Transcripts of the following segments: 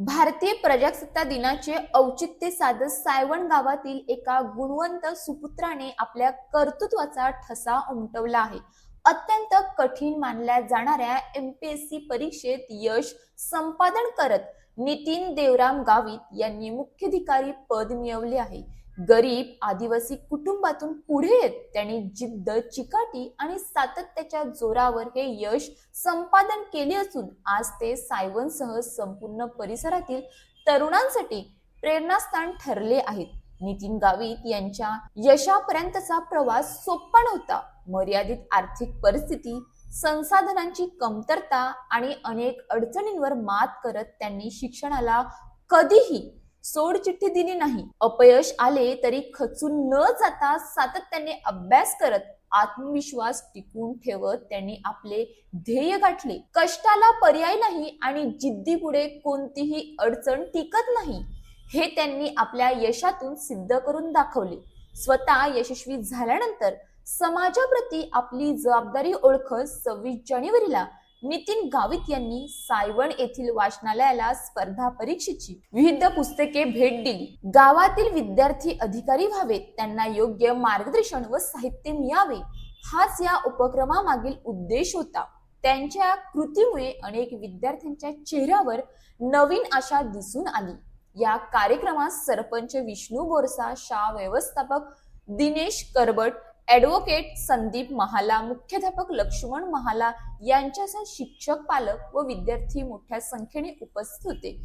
भारतीय प्रजासत्ता दिनाचे औचित्य साधत सायवण गावातील एका गुणवंत सुपुत्राने आपल्या कर्तृत्वाचा ठसा उमटवला आहे. अत्यंत कठीण मानल्या जाणाऱ्या एमपीएससी परीक्षेत यश संपादन करत नितीन देवराम गावित यांनी मुख्याधिकारी पद मिळवले आहे. गरीब आदिवासी कुटुंबातून पुढे येत त्यांनी जिद्द चिकाटी आणि सातत्याच्या जोरावर हे यश संपादन केले असून आज ते सायवनसह संपूर्ण परिसरातील तरुणांसाठी प्रेरणास्थान ठरले आहेत. नितीन गावित यांच्या यशापर्यंतचा प्रवास सोपा नव्हता. मर्यादित आर्थिक परिस्थिती संसाधनांची कमतरता आणि अनेक अडचणींवर मात करत त्यांनी शिक्षणाला कधीही सोडचिठ्ठी दिली नाही. अपयश आले तरी खचून न जाता सातत्याने अभ्यास करत आत्मविश्वास टिकून ठेवत त्यांनी आपले ध्येय गाठले. कष्टाला पर्याय नाही आणि जिद्दी पुढे कोणतीही अडचण टिकत नाही हे त्यांनी आपल्या यशातून सिद्ध करून दाखवले. स्वतः यशस्वी झाल्यानंतर समाजाप्रती आपली जबाबदारी ओळखत सव्वीस जानेवारीला नितीन गावित यांनी सायवण येथील वाचनालयाला स्पर्धा परीक्षेची विविध पुस्तके भेट दिली. गावातील विद्यार्थी अधिकारी व्हावेत त्यांना योग्य मार्गदर्शन व साहित्य मिळावे हाच या उपक्रमामागील उद्देश होता. त्यांच्या कृतीमुळे अनेक विद्यार्थ्यांच्या चेहऱ्यावर नवीन आशा दिसून आली. या कार्यक्रमात सरपंच विष्णू बोरसा शा व्यवस्थापक दिनेश करबट ॲडव्होकेट संदीप महाला मुख्याध्यापक लक्ष्मण महाला यांच्यासह शिक्षक पालक व विद्यार्थी मोठ्या संख्येने उपस्थित होते.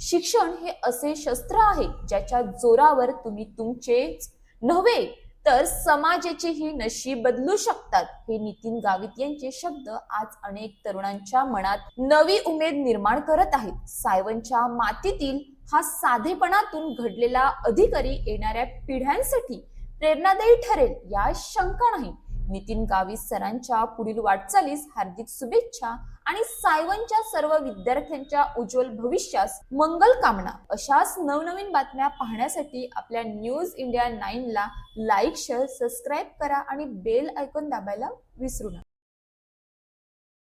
शिक्षण हे असे शस्त्र आहे ज्याच्या जोरावर तुम्ही तुमचेच नव्हे तर समाजाचेही नशीब बदलू शकतात हे नितीन गावित यांचे शब्द आज अनेक तरुणांच्या मनात नवी उमेद निर्माण करत आहेत. सायवनच्या मातीतील हा साधेपणातून घडलेला अधिकारी येणाऱ्या पिढ्यांसाठी प्रेरणादायी ठरेल या शंका नाही. नितीन गावित सरांच्या पुढील वाटचालीस हार्दिक शुभेच्छा आणि सायवनच्या सर्व विद्यार्थ्यांच्या उज्ज्वल भविष्यास मंगल कामना. अशाच नवनवीन बातम्या पाहण्यासाठी आपल्या न्यूज इंडिया नाईन ला लाईक शेअर सबस्क्राईब करा आणि बेल ऐकून दाबायला विसरू नका.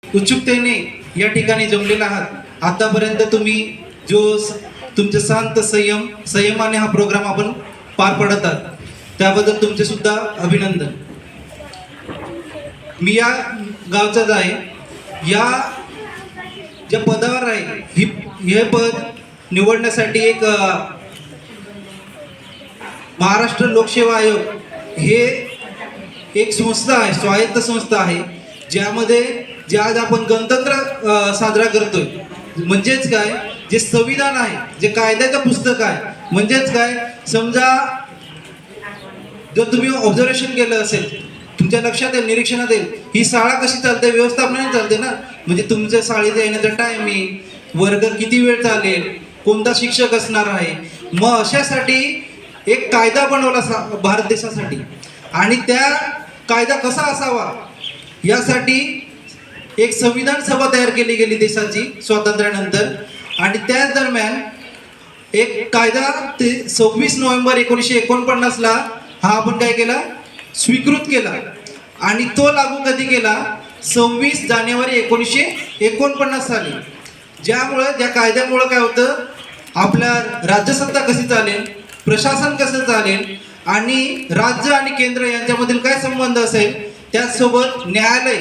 उत्सुकतेने या ठिकाणी जमलेला आहात. आतापर्यंत तुम्ही जो तुमचे शांत संयम संयमाने हा प्रोग्राम आपण पार पडत आहात. त्याबद्दल तुमचे सुद्धा अभिनंदन. मी या गावचाच आहे या ज्या पदावर आहे ही हे पद निवडण्यासाठी एक महाराष्ट्र लोकसेवा आयोग हे एक संस्था आहे स्वायत्त संस्था आहे ज्यामध्ये जे आज आपण गणतंत्र साजरा करतोय. म्हणजेच काय? जे संविधान आहे जे कायद्याचं पुस्तक आहे म्हणजेच काय? समजा जर तुम्ही ऑब्झर्वेशन केलं असेल तुमच्या लक्षात येईल निरीक्षणात येईल ही शाळा कशी चालते व्यवस्थापनाने चालते ना? म्हणजे तुमच्या शाळेत येण्याचा टायमिंग वर्ग किती वेळ चालेल कोणता शिक्षक असणार आहे? मग अशासाठी एक कायदा बनवला भारत देशासाठी. आणि त्या कायदा कसा असावा? यासाठी एक संविधान सभा तयार केली गेली देशाची स्वातंत्र्यानंतर. आणि त्याच दरम्यान एक कायदा ते सव्वीस नोव्हेंबर एकोणीसशे एकोणपन्नासला हा आपण काय केला? स्वीकृत केला. आणि तो लागू कधी केला? सव्वीस जानेवारी एकोणीसशे एकोणपन्नास साली. ज्यामुळं ज्या कायद्यामुळं काय होतं? आपल्या राज्यसत्ता कशी चालेल? प्रशासन कसं चालेल? आणि राज्य आणि केंद्र यांच्यामधील काय संबंध असेल? त्याचसोबत न्यायालय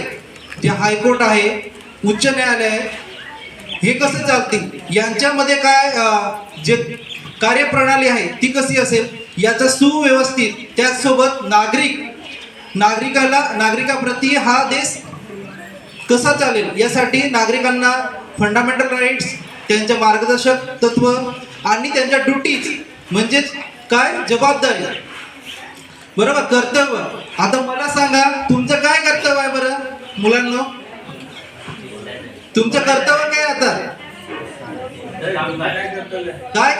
जे हायकोर्ट आहे उच्च न्यायालय आहे हे कसं चालतील? यांच्यामध्ये काय जे कार्यप्रणाली आहे ती कशी असेल? याचा सुव्यवस्थित त्याचसोबत नागरिक नागरिकाला नागरिकाप्रती हा देश कसा चालेल? यासाठी नागरिकांना फंडामेंटल राईट्स त्यांच्या मार्गदर्शक तत्व आणि त्यांच्या ड्युटीज म्हणजेच काय? जबाबदारी. बरोबर? कर्तव्य. आता मला सांगा तुमचं काय कर्तव्य आहे बरं मुलांना? तुमचं कर्तव्य काय आता? काय?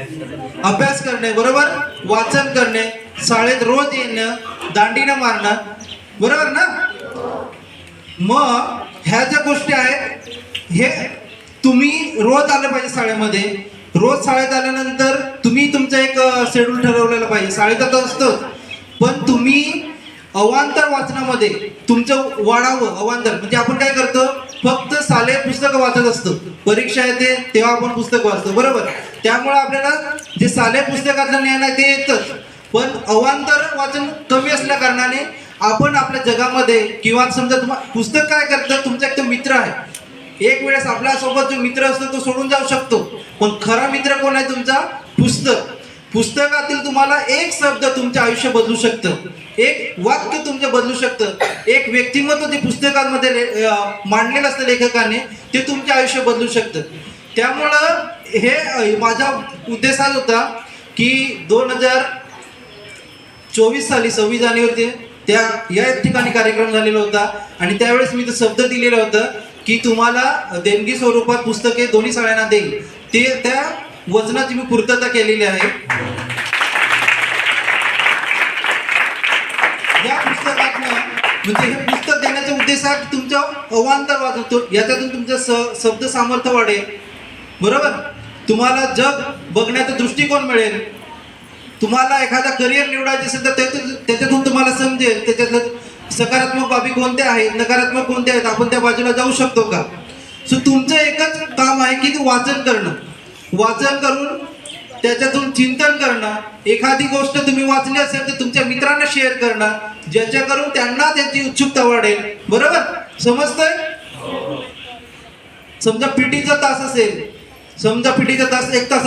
अभ्यास करणे बरोबर? वाचन करणे शाळेत रोज येणं दांडीनं मारणं बरोबर ना? मग ह्या ज्या गोष्टी आहेत हे तुम्ही रोज आलं पाहिजे शाळेमध्ये. रोज शाळेत आल्यानंतर तुम्ही तुमचं एक शेड्यूल ठरवलेलं पाहिजे. शाळेत आता असतंच. पण तुम्ही अवांतर वाचनामध्ये तुमचं वाढावं अवांतर. म्हणजे आपण काय करतो? फक्त साले पुस्तक वाचत असतो. परीक्षा येते तेव्हा आपण पुस्तक वाचतो. बरोबर? त्यामुळे आपल्याला जे साले पुस्तकातलं ज्ञान आहे ते येतच. पण अवांतर वाचन कमी असल्या कारणाने आपण आपल्या जगामध्ये किंवा समजा तुम्हा पुस्तक काय करतं? तुमचा एक तो मित्र आहे. एक वेळेस आपल्यासोबत जो मित्र असतो तो सोडून जाऊ शकतो. पण खरा मित्र कोण आहे तुमचा? पुस्तक. पुस्तकातील तुम्हाला एक शब्द तुमचे आयुष्य बदलू शकतं. एक वाक्य तुमचे बदलू शकतं. एक व्यक्तिमत्व ते पुस्तकांमध्ये मांडलेलं असतं लेखकाने ते तुमचे आयुष्य बदलू शकतं. त्यामुळं हे माझा उद्देश हाच होता की दोन हजार चोवीस साली सव्वीस जानेवारी त्या या ठिकाणी कार्यक्रम झालेला होता. आणि त्यावेळेस मी तो शब्द दिलेला होता की तुम्हाला देणगी स्वरूपात पुस्तके दोन्ही शाळांना देईल. ते त्या वचनाची मी पूर्तता केलेली आहे. या पुस्तकातनं म्हणजे हे पुस्तक देण्याचा उद्देश हा तुमच्या अवांतर वाचतो याच्यातून तुमचं स शब्द सामर्थ्य वाढेल. बरोबर? तुम्हाला जग बघण्याचा दृष्टिकोन मिळेल. तुम्हाला एखादा करिअर निवडायचं असेल तर त्यातून त्याच्यातून तुम्हाला समजेल. त्याच्यातलं सकारात्मक बाबी कोणत्या आहेत नकारात्मक कोणत्या आहेत? आपण त्या बाजूला जाऊ शकतो का? सो तुमचं एकच काम आहे की ते वाचन करणं. वाचन करून त्याच्यातून चिंतन करणं एखादी गोष्ट तुम्ही वाचली असेल तर तुमच्या मित्रांना शेअर करणं ज्याच्याकरून त्यांना त्याची उत्सुकता वाढेल. बरोबर? समजतंय? समजा पीटीचा तास असेल समजा पीटीचा तास एक तास